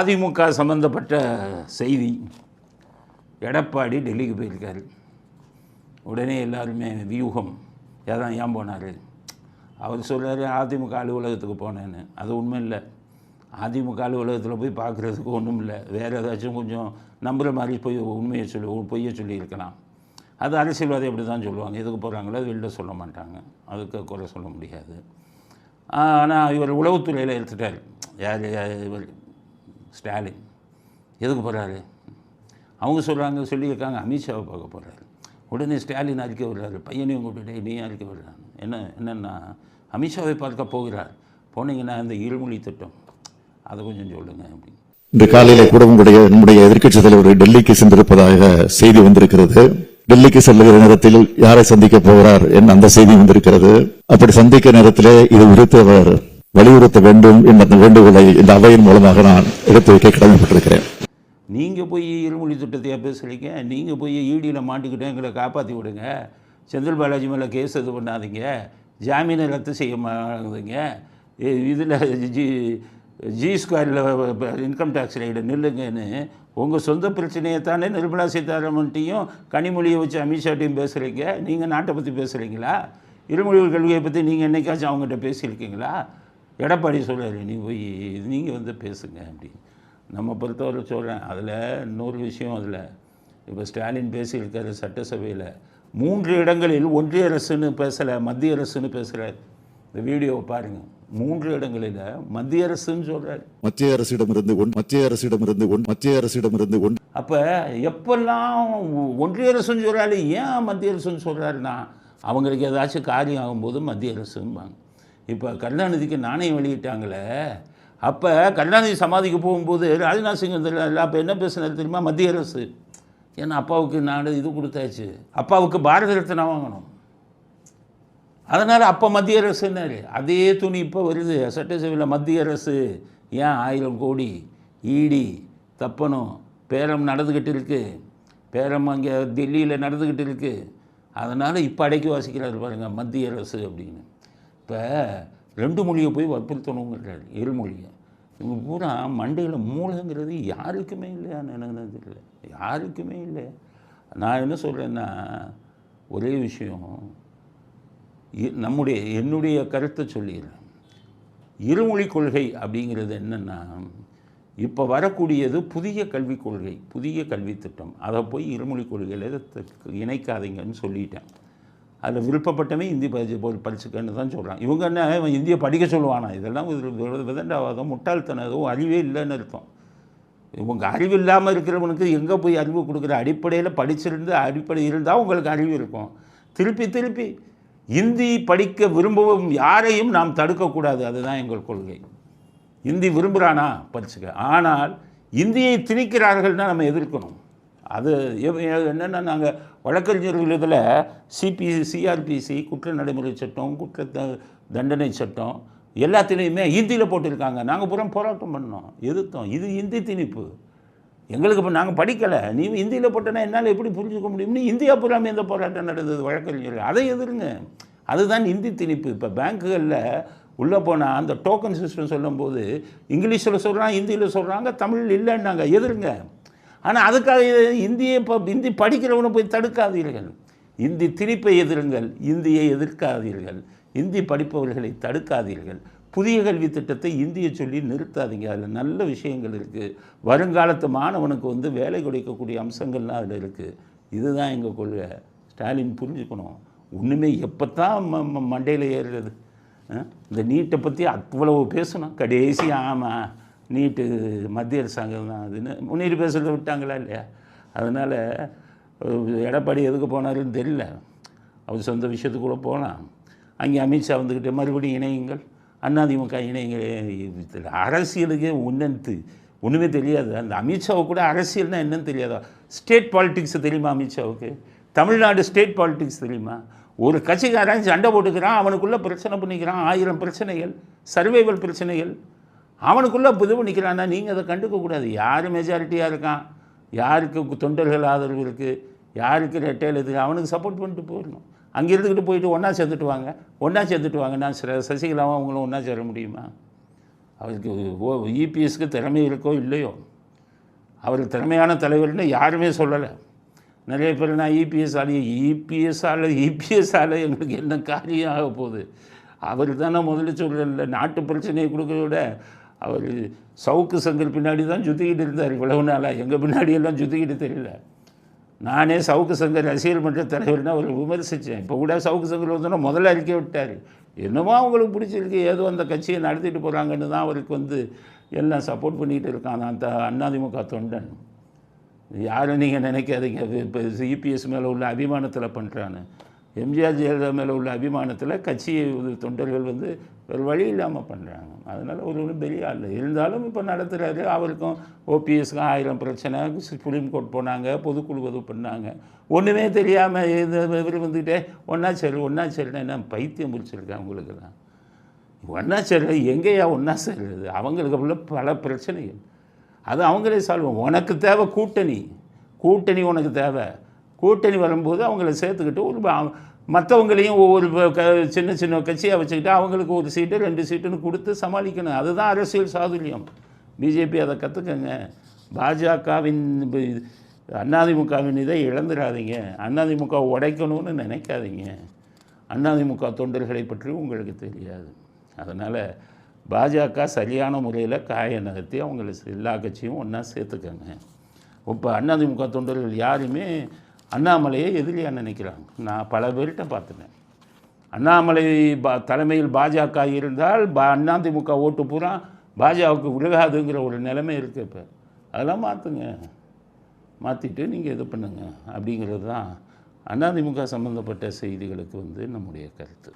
அதிமுக சம்மந்தப்பட்ட செய்தி. எடப்பாடி டெல்லிக்கு போயிருக்காரு. உடனே எல்லாருமே வியூகம். ஏதான் ஏன் போனார்? அவர் சொல்கிறார் அதிமுக அலுவலகத்துக்கு போனேன்னு. அது உண்மை இல்லை அதிமுக அலுவலகத்தில் போய் பார்க்குறதுக்கு ஒன்றும் இல்லை வேறு ஏதாச்சும் கொஞ்சம் நம்புகிற மாதிரி போய் உண்மையை சொல்லி பொய்யை சொல்லியிருக்கலாம் அது அரசியல்வாதி அப்படி தான் சொல்லுவாங்க. எதுக்கு போகிறாங்களோ வெளில சொல்ல மாட்டாங்க. அதுக்கு குறை சொல்ல முடியாது. ஆனால் இவர் உளவுத்துறையில் எடுத்துட்டார். யார் இவர் ஸ்டாலின். எதுக்கு போகிறாரு அவங்க சொல்கிறாங்க சொல்லியிருக்காங்க அமித்ஷாவை பார்க்க போகிறாரு உடனே ஸ்டாலின் அறிக்கை விடுறாரு. பையனையும் கூப்பிட்டு நீ அறிக்கை விடுறாங்க என்ன என்னென்னா அமித்ஷாவை பார்க்க போகிறார். போனீங்கன்னா இந்த இருமொழி திட்டம். அதை கொஞ்சம் சொல்லுங்கள் அப்படின்னு இந்த காலையில் கூட உங்களுடைய நம்முடைய எதிர்கட்சி தலைவர் டெல்லிக்கு சென்றிருப்பதாக செய்தி வந்திருக்கிறது. டெல்லிக்கு செல்லுகிற நேரத்தில் யாரை சந்திக்க போகிறார் என் அந்த செய்தி வந்திருக்கிறது. அப்படி சந்திக்க நேரத்திலே இது குறித்து அவர் வலியுறுத்த வேண்டும் என்ற வேண்டுகோளை இந்த அவையின் மூலமாக நான் எடுத்து வைக்க கடமைப்பட்டிருக்கிறேன். நீங்கள் போய் இருமொழி திட்டத்தையா பேசுகிறீங்க நீங்கள் போய் ஈடியில் மாட்டிக்கிட்டு எங்களை காப்பாற்றி விடுங்க. செந்தில் பாலாஜி மேலே கேஸ் இது பண்ணாதீங்க. ஜாமீனை ரத்து செய்ய மாதீங்க இதில் ஜி ஜி ஸ்கொயரில் இன்கம் டேக்ஸ் ரைடு நில்லுங்கன்னு உங்கள் சொந்த பிரச்சனையை தானே நிர்மலா சீதாராமன்ட்டையும் கனிமொழியை வச்சு அமித்ஷாட்டையும் பேசுகிறீங்க நீங்கள் நாட்டை பற்றி பேசுகிறீங்களா இருமொழி கல்வியை பற்றி நீங்கள் என்றைக்காச்சும் அவங்ககிட்ட பேசியிருக்கீங்களா? எடப்பாடி சொல்கிறாரு நீ போய் நீங்கள் வந்து பேசுங்க அப்படின்னு. நம்ம பொறுத்தவரை சொல்கிறேன் அதில் இன்னொரு விஷயம் அதில். இப்போ ஸ்டாலின் பேசியிருக்காரு சட்டசபையில். மூன்று இடங்களில் ஒன்றிய அரசுன்னு பேசலை மத்திய அரசுன்னு பேசுகிறார் இந்த வீடியோவை பாருங்கள் மூன்று இடங்களில் மத்திய அரசுன்னு சொல்கிறார் மத்திய அரசிடமிருந்து ஒன் மத்திய அரசிடமிருந்து ஒன் மத்திய அரசிடமிருந்து ஒன். அப்போ எப்பெல்லாம் ஒன்றிய அரசுன்னு சொல்கிறாரு ஏன் மத்திய அரசுன்னு சொல்கிறாருன்னா அவங்களுக்கு ஏதாச்சும் காரியம் ஆகும்போது மத்திய அரசும்பாங்க. இப்போ கருணாநிதிக்கு நாணயம் வெளியிட்டாங்களே அப்போ கருணாநிதி சமாதிக்கு போகும்போது ராஜ்நாத் சிங் வந்து அப்போ என்ன பேசுனாரு தெரியுமா? மத்திய அரசு. ஏன்னா அப்பாவுக்கு நான் இது கொடுத்தாச்சு. அப்பாவுக்கு பாரத ரத்னா வாங்கணும். அதனால் அப்போ மத்திய அரசுன்னாரு அதே துணி இப்போ வருது. சட்டசபையில் மத்திய அரசு ஏன் ஆயிரம் கோடி ஈடி தப்பணும்? பேரம் நடந்துக்கிட்டு இருக்குது பேரம் அங்கே டெல்லியில் நடந்துக்கிட்டு இருக்குது அதனால் இப்போ அடைக்கி வாசிக்கிறாரு பாருங்கள் மத்திய அரசு அப்படின்னு. இப்போ ரெண்டு மொழியை போய் வற்புறுத்தணுங்கிறாரு இருமொழியை இவங்க பூரா மண்டையில் மூளைங்கிறது யாருக்குமே இல்லையா எனக்கு தெரியல. யாருக்குமே இல்லை நான் என்ன சொல்கிறேன்னா ஒரே விஷயம் நம்முடைய என்னுடைய கருத்தை சொல்லிடுறேன். இருமொழி கொள்கை அப்படிங்கிறது என்னென்னா இப்போ வரக்கூடியது புதிய கல்விக் கொள்கை புதிய கல்வி திட்டம். அதை போய் இருமொழி கொள்கையில் த- இணைக்காதீங்கன்னு சொல்லிட்டேன். அதில் விருப்பப்பட்டவன் இந்தி படிச்சு போய் படிச்சுக்கன்னு தான் சொல்கிறான் இவங்க என்ன இவன் இந்தியை படிக்க சொல்லுவானா? இதெல்லாம் ஒரு விதண்டாவாதம் முட்டாள்தனம் எதுவும் அறிவே இல்லைன்னு அர்த்தம். இவங்க அறிவு இல்லாமல் இருக்கிறவனுக்கு எங்கே போய் அறிவு கொடுக்குற அடிப்படையில் படிச்சிருந்து அடிப்படை இருந்தால் உங்களுக்கு அறிவு இருக்கும். திருப்பி திருப்பி இந்தி படிக்க விரும்பவும் யாரையும் நாம் தடுக்கக்கூடாது. அதுதான் எங்கள் கொள்கை. இந்தி விரும்புகிறானா படிச்சுக்க. ஆனால் இந்தியை திணிக்கிறார்கள்னா நம்ம எதிர்க்கணும். அது என்னென்னா நாங்கள் வழக்கறிஞர்கள் இதில் சிபி சிஆர்பிசி குற்ற நடைமுறை சட்டம் குற்ற த- தண்டனை சட்டம் எல்லாத்துலேயுமே ஹிந்தியில் போட்டிருக்காங்க. நாங்கள் புறம் போராட்டம் பண்ணோம். எதிர்த்தோம். இது இந்தி திணிப்பு. எங்களுக்கு இப்போ நாங்கள் படிக்கலை. நீ இந்தியில் போட்டனா என்னால் எப்படி புரிஞ்சுக்க முடியும்னு இந்தியா பூராமே எந்த போராட்டம் நடந்தது வழக்கறிஞர்கள். அதை எதிருங்க. அதுதான் இந்தி திணிப்பு. இப்போ பேங்க்குகளில் உள்ளே போனால் அந்த டோக்கன் சிஸ்டம் சொல்லும்போது இங்கிலீஷில் சொல்கிறான் ஹிந்தியில் சொல்கிறாங்க தமிழ் இல்லைன்னாங்க. எதிருங்க. ஆனால் அதுக்காக இந்தியை இப்போ இந்தி படிக்கிறவனை போய் தடுக்காதீர்கள். இந்தி திணிப்பை எதிருங்கள் இந்தியை எதிர்க்காதீர்கள். இந்தி படிப்பவர்களை தடுக்காதீர்கள். புதிய கல்வி திட்டத்தை இந்தியை சொல்லி நிறுத்தாதீங்க. அதில் நல்ல விஷயங்கள் இருக்குது வருங்காலத்து மாணவனுக்கு வந்து வேலை கொடுக்கக்கூடிய அம்சங்கள்லாம் அதில் இருக்குது இதுதான் எங்கள் கொள்கை. ஸ்டாலின் புரிஞ்சுக்கணும். ஒன்றுமே எப்போ தான் மண்டையில் ஏறுறது. இந்த நீட்டை பற்றி அவ்வளவு பேசணும். கடைசி ஆமாம் நீட்டு மத்திய அரசாங்கம் தான் அதுன்னு. முன்னேறி பேசுகிறத விட்டாங்களா இல்லையா? அதனால் எடப்பாடி எதுக்கு போனாருன்னு தெரியல. அவர் சொந்த விஷயத்துக்குள்ளே போகலாம் அங்கே அமித்ஷா வந்துக்கிட்டு மறுபடியும் இணையுங்கள். அதிமுக இணையுங்கள் அரசியலுக்கே உன்னத்து ஒன்றுமே தெரியாது. அந்த அமித்ஷாவை கூட அரசியல்னால் என்னன்னு தெரியாதா? ஸ்டேட் பாலிட்டிக்ஸ் தெரியுமா அமித்ஷாவுக்கு? தமிழ்நாடு ஸ்டேட் பாலிட்டிக்ஸ் தெரியுமா? ஒரு கட்சிக்காரன் சண்டை போட்டுக்கிறான் அவனுக்குள்ளே பிரச்சனை பண்ணிக்கிறான். ஆயிரம் பிரச்சனைகள் சர்வைவல் பிரச்சனைகள். அவனுக்குள்ளே புதுவு நிற்கிறான்னா நீங்கள் அதை கண்டுக்கக்கூடாது யார் மெஜாரிட்டியாக இருக்கான்? யாருக்கு தொண்டர்கள் ஆதரவு இருக்குது யாருக்கு ரெட்டையில் இருக்குது அவனுக்கு சப்போர்ட் பண்ணிட்டு போயிடணும். அங்கே இருந்துக்கிட்டு போயிட்டு ஒன்றா சேர்ந்துட்டு வாங்க. ஒன்றா சேர்ந்துட்டு வாங்க நான் ச- சசிகலாவும் அவங்களும் ஒன்றா சேர முடியுமா? அவருக்கு ஓ இபிஎஸ்க்கு திறமை இருக்கோ இல்லையோ? அவர் திறமையான தலைவர்னு யாருமே சொல்லலை. நிறைய பேர் நான் இபிஎஸ் ஆள்? இபிஎஸ் ஆலை இபிஎஸ் ஆலை எங்களுக்கு என்ன காரியம் ஆக போகுது? அவர் தானே முதல்ல சொல்லல. நாட்டு பிரச்சனையை கொடுக்கறத விட அவர் சவுக்கு சங்கர் பின்னாடி தான் சுற்றிக்கிட்டு இருந்தார். இவ்வளவு நாளாக எங்கள் பின்னாடியெல்லாம் சுற்றிக்கிட்டு தெரியல. நானே சவுக்கு சங்கர் ரசிகர் மன்ற தலைவர்னு அவர் விமர்சித்தேன். இப்போ கூட சவுக்கு சங்கர் வந்தோன்னா முதல்ல அறிக்கை விட்டார். என்னமோ அவங்களுக்கு பிடிச்சிருக்கு. ஏதோ அந்த கட்சியை நடத்திட்டு போகிறாங்கன்னு தான் அவருக்கு வந்து எல்லாம் சப்போர்ட் பண்ணிகிட்டு இருக்கான். அந்த அண்ணாதிமுக தொண்டன். யாரும் நீங்கள் நினைக்காதீங்க. இப்போ சிபிஎஸ் மேலே உள்ள அபிமானத்தில் பண்ணுறான்னு எம்ஜிஆர் ஜெயலலிதா மேலே உள்ள அபிமானத்தில் கட்சி தொண்டர்கள் வந்து ஒரு வழி இல்லாமல் பண்ணுறாங்க அதனால் ஒரு ஒன்றும் பெரிய ஆள். இருந்தாலும் இப்போ நடத்துகிறாரு அவருக்கும் ஓபிஎஸ்க்கும் ஆயிரம் பிரச்சனை. சுப்ரீம் கோர்ட் போனாங்க. பொதுக்குழு இது பண்ணாங்க. ஒன்றுமே தெரியாமல் இது இவர் வந்துக்கிட்டே ஒன்றா சரி ஒன்றா செல்லுன்னா என்ன பைத்தியம் முடிச்சிருக்கேன் அவங்களுக்கு தான் ஒன்றா சரி? எங்கேயா ஒன்றா சேர்றது அவங்களுக்கு உள்ள பல பிரச்சனைகள். அது அவங்களே சால்வ் உனக்கு தேவை கூட்டணி. கூட்டணி உனக்கு தேவை. கூட்டணி வரும்போது அவங்கள சேர்த்துக்கிட்டு ஒரு மற்றவங்களையும் ஒவ்வொரு க- சின்ன சின்ன கட்சியாக வச்சுக்கிட்டு அவங்களுக்கு ஒரு சீட்டு ரெண்டு சீட்டுன்னு கொடுத்து சமாளிக்கணும். அதுதான் அரசியல் சாதுரியம். பிஜேபி அதை கற்றுக்கங்க பாஜகவின் அதிமுகவின் இதை இழந்துடாதீங்க. அதிமுக உடைக்கணும்னு நினைக்காதீங்க. அதிமுக தொண்டர்களை பற்றி உங்களுக்கு தெரியாது. அதனால் பாஜக சரியான முறையில் காய நகர்த்தி அவங்களை எல்லா கட்சியும் ஒன்றா சேர்த்துக்கங்க. இப்போ அதிமுக தொண்டர்கள் யாருமே அண்ணாமலையை எதிரியாக நினைக்கிறாங்க. நான் பல பேர்கிட்ட பார்த்துட்டேன். அண்ணாமலை பா தலைமையில் பாஜக இருந்தால் பா அதிமுக ஓட்டு பூரா பாஜகவுக்கு விழுகாதுங்கிற ஒரு நிலைமை இருக்குது இப்போ. அதெல்லாம் மாற்றுங்க மாற்றிட்டு நீங்கள் இது பண்ணுங்க. அப்படிங்கிறது தான் அதிமுக சம்மந்தப்பட்ட செய்திகளுக்கு வந்து நம்முடைய கருத்து.